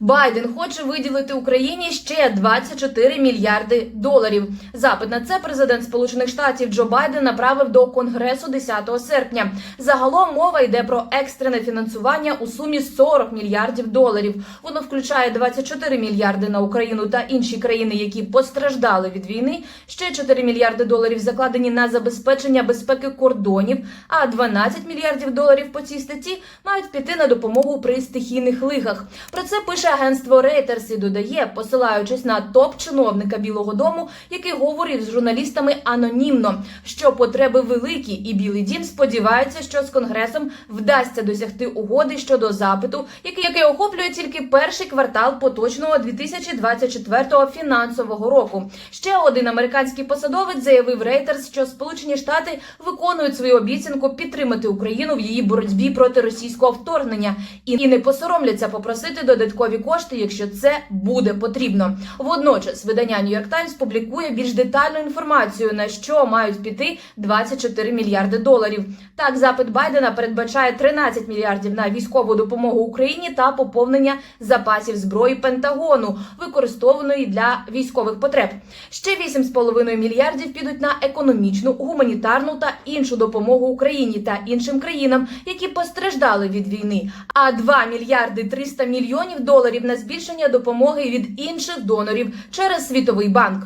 Байден хоче виділити Україні ще 24 мільярди доларів. Запит на це президент Сполучених Штатів Джо Байден направив до Конгресу 10 серпня. Загалом мова йде про екстрене фінансування у сумі 40 мільярдів доларів. Воно включає 24 мільярди на Україну та інші країни, які постраждали від війни. Ще 4 мільярди доларів закладені на забезпечення безпеки кордонів. А 12 мільярдів доларів по цій статті мають піти на допомогу при стихійних лихах. Про це пише агентство Reuters і додає, посилаючись на топ-чиновника Білого Дому, який говорив з журналістами анонімно, що потреби великі, і Білий Дім сподівається, що з конгресом вдасться досягти угоди щодо запиту, який, який охоплює тільки перший квартал поточного 2024 фінансового року. Ще один американський посадовець заявив Reuters, що Сполучені Штати виконують свою обіцянку підтримати Україну в її боротьбі проти російського вторгнення і не посоромляться попросити додаткові кошти, якщо це буде потрібно. Водночас видання York Times публікує більш детальну інформацію, на що мають піти 24 мільярди доларів. Так, запит Байдена передбачає 13 мільярдів на військову допомогу Україні та поповнення запасів зброї Пентагону, використованої для військових потреб. Ще 8,5 мільярдів підуть на економічну, гуманітарну та іншу допомогу Україні та іншим країнам, які постраждали від війни. А 2 мільярди 300 мільйонів доларів на збільшення допомоги від інших донорів через Світовий банк.